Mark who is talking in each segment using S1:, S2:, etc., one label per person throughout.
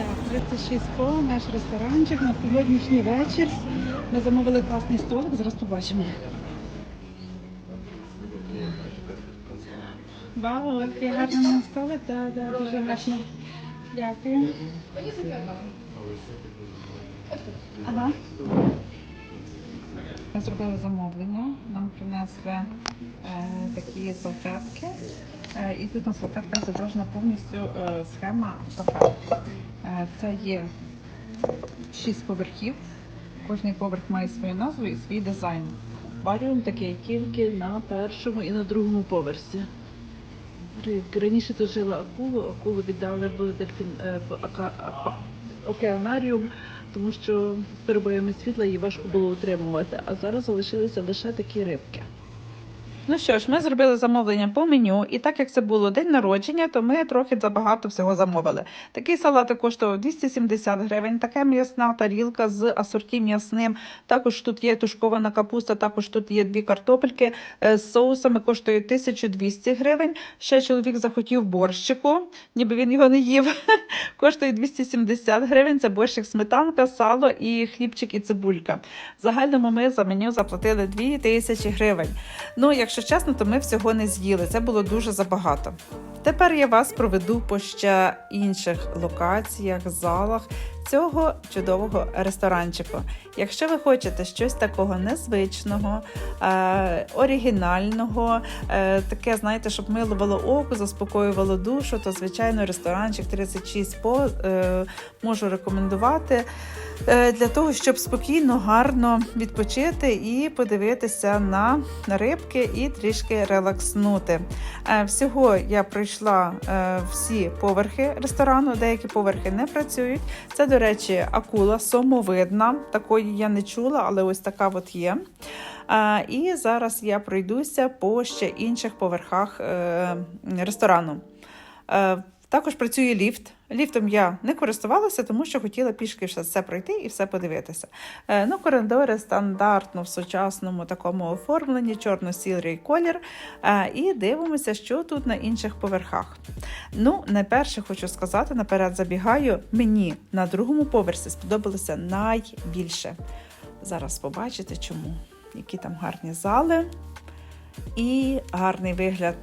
S1: Так, 36 по наш ресторанчик на сьогоднішній вечір. Ми замовили класний столик, зараз побачимо. Вау, який гарний у нас столик, да, да, дуже гарно. Дякую. Ага. Ми зробили замовлення, нам принесли е, такі салфетки. Е, і тут на салфетках зображена повністю е, схема кафе. Це є шість поверхів. Кожний поверх має свою назву і свій дизайн. Акваріум такий тільки на першому і на другому поверсі. Раніше тут жила акулу, акулу віддали в дельфін е, океанаріум, тому що перебоями світла її важко було утримувати. А зараз залишилися лише такі рибки. Ну що ж, ми зробили замовлення по меню, і так як це було день народження, то ми трохи забагато всього замовили. Такий салат коштував 270 гривень, така м'ясна тарілка з асорті м'ясним. Також тут є тушкована капуста, також тут є дві картопельки е, з соусами, коштує 1200 гривень. Ще чоловік захотів борщику, ніби він його не їв. коштує 270 гривень. Це борщик, сметанка, сало і хлібчик і цибулька. В загальному ми за меню заплатили 2000 гривень. Ну, якщо чесно, то ми всього не з'їли. Це було дуже забагато. Тепер я вас проведу по ще інших локаціях, залах цього чудового ресторанчику. Якщо ви хочете щось такого незвичного, е, оригінального, е, таке, знаєте, щоб милувало око, заспокоювало душу, то звичайно ресторанчик 36 по е, можу рекомендувати для того, щоб спокійно, гарно відпочити і подивитися на рибки і трішки релакснути. Всього я пройшла всі поверхи ресторану, деякі поверхи не працюють. Це, до речі, акула сомовидна. Такої я не чула, але ось така от є. Е, І зараз я пройдуся по ще інших поверхах е, ресторану. Також працює ліфт. Ліфтом я не користувалася, тому що хотіла пішки все пройти і все подивитися. Е, Ну, коридори стандартно в сучасному такому оформленні, чорно-сірий колір. Е, І дивимося, що тут на інших поверхах. Ну, найперше хочу сказати, наперед забігаю, мені на другому поверсі сподобалося найбільше. Зараз побачите, чому. Які там гарні зали і гарний вигляд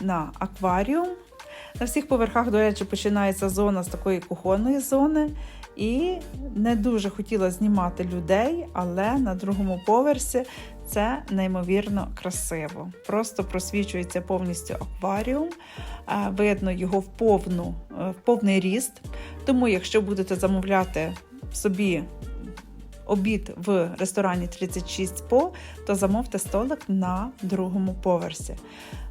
S1: на акваріум. На всіх поверхах, до речі, починається зона з такої кухонної зони. І не дуже хотіла знімати людей, але на другому поверсі це неймовірно красиво. Просто просвічується повністю акваріум, е, видно його в, повну, е, в повний ріст. Тому, якщо будете замовляти собі обід в ресторані 36 по, то замовте столик на другому поверсі.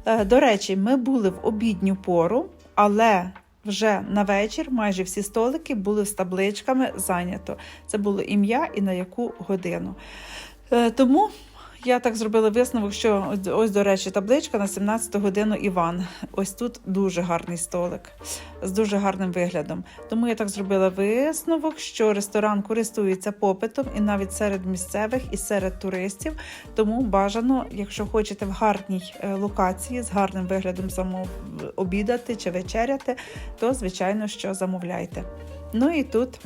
S1: Е, До речі, ми були в обідню пору, але вже на вечір майже всі столики були з табличками зайнято. Це було ім'я і на яку годину. Е, Тому я так зробила висновок, що ось, до речі, табличка на 17 годину Іван. Ось тут дуже гарний столик з дуже гарним виглядом. Тому я так зробила висновок, що ресторан користується попитом і навіть серед місцевих, і серед туристів. Тому бажано, якщо хочете в гарній е, локації з гарним виглядом замов обідати чи вечеряти, то звичайно що замовляйте. Ну і тут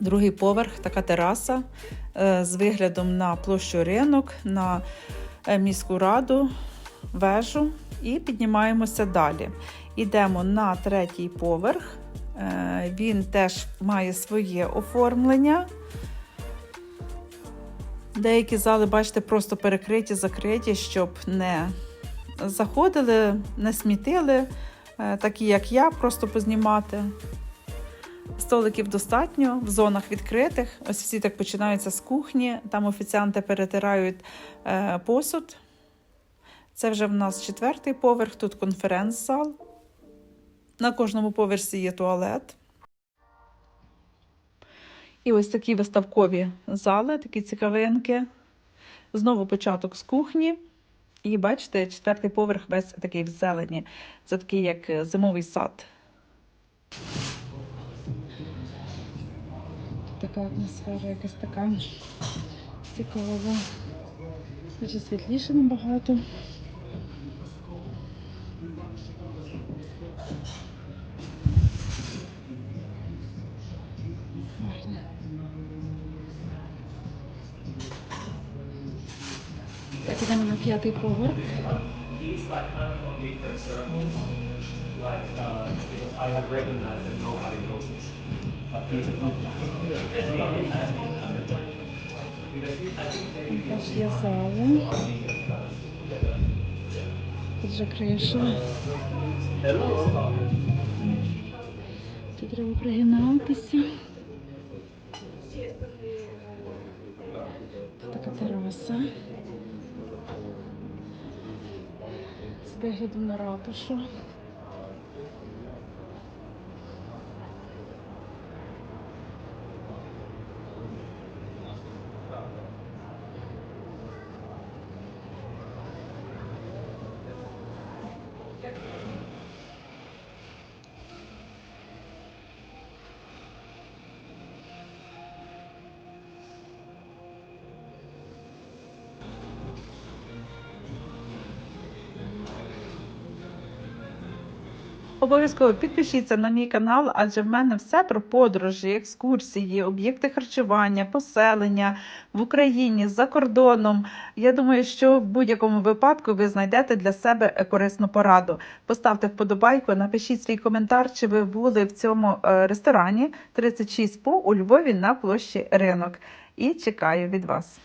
S1: другий поверх, така тераса е, з виглядом на площу ринок, на е, міську раду, вежу і піднімаємося далі. Ідемо на третій поверх. Е, Він теж має своє оформлення. Деякі зали, бачите, просто перекриті, закриті, щоб не заходили, не смітили, такі як я, просто познімати. Столиків достатньо в зонах відкритих. Ось всі так починаються з кухні. Там офіціанти перетирають е, посуд. Це вже в нас четвертий поверх, тут конференц-зал. На кожному поверсі є туалет. І ось такі виставкові зали, такі цікавинки. Знову початок з кухні. І бачите, четвертий поверх весь такий в зелені. Це такий як е, зимовий сад. така атмосфера, якась така цікава. Значить, світліше набагато. Так, ідемо на п'ятий поверх.
S2: Like, uh, I have recognized that nobody knows this. But he's
S1: Також є зали. Тут же криша. Тут треба пригинатися. Тут така тераса. З виглядом на ратушу. Обов'язково підпишіться на мій канал, адже в мене все про подорожі, екскурсії, об'єкти харчування, поселення в Україні, за кордоном. Я думаю, що в будь-якому випадку ви знайдете для себе корисну пораду. Поставте вподобайку, напишіть свій коментар, чи ви були в цьому е, ресторані 36 по у Львові на площі ринок. І чекаю від вас.